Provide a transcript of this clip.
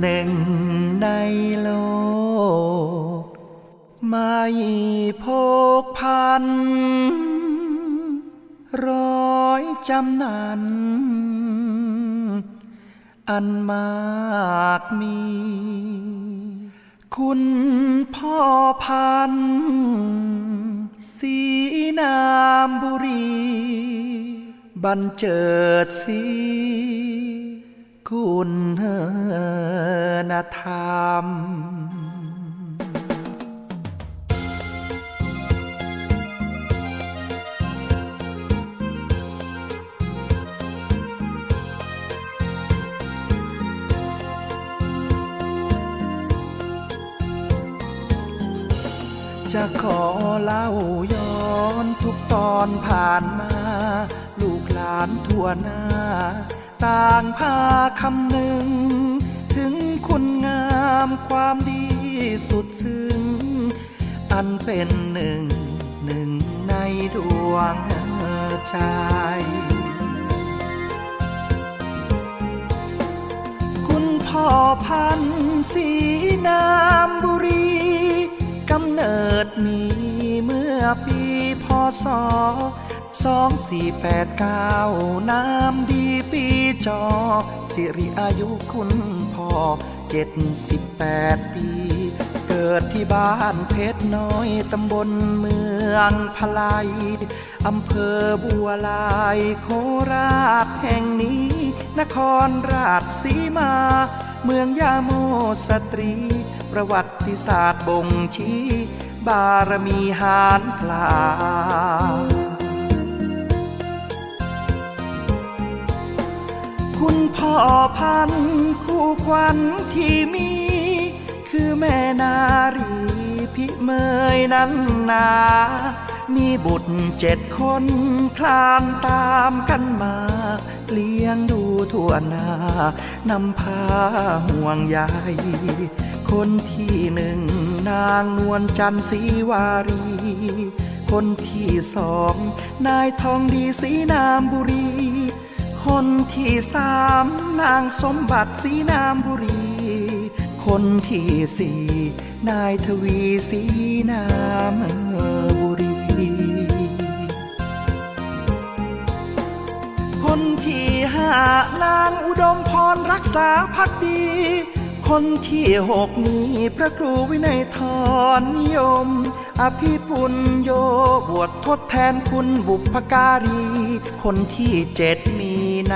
หนึ่งในโลก ไม่พกพัน ร้อยจำนัน อันมากมี คุณพ่อพัน สีนามบุรี บันเจิดสีคุณนธรรม จะขอเล่าย้อนทุกตอนผ่านมา ลูกหลานทั่วหน้า ต่างพาคำหนึ่ง ถึงคุณงามความดีสุดซึ้ง อันเป็นหนึ่งหนึ่งในดวงใจคุณพ่อพันสีนามบุรีำเนิดมีเมื่อปีพศ 2489 น้ำดีปีจอ สิริอายุคุณพ่อ 78 ปี กิดที่บ้านเพชรน้อยตำบลเมืองพลายอำเภอบัวลายโคราชแห่งนี้ นครราชสีมา เมืองยาโมสตรี ประวัติศาสตร์บ่งชี้ บารมีหานพลาคุณพ่อพันคู่ขวัญที่มี คือแม่นารีพิเมยนั้นนา มีบุตรเจ็ดคนคลานตามกันมา เลี้ยงดูทั่วนานำพาห่วงใยคนที่หนึ่งนางนวลจันทร์ศรีวารี คนที่สองนายทองดีศรีนามบุรี คนที่สามนางสมบัติศรีนามบุรี คนที่สี่นายทวีศรีนามบุรี คนที่ห้านางอุดมพรรักษาพักดี คนที่หกนี้พระครูวินัยทรนิยม อภิปุญโยบวชทดแทนคุณบุพการี คนที่เจ็ดมี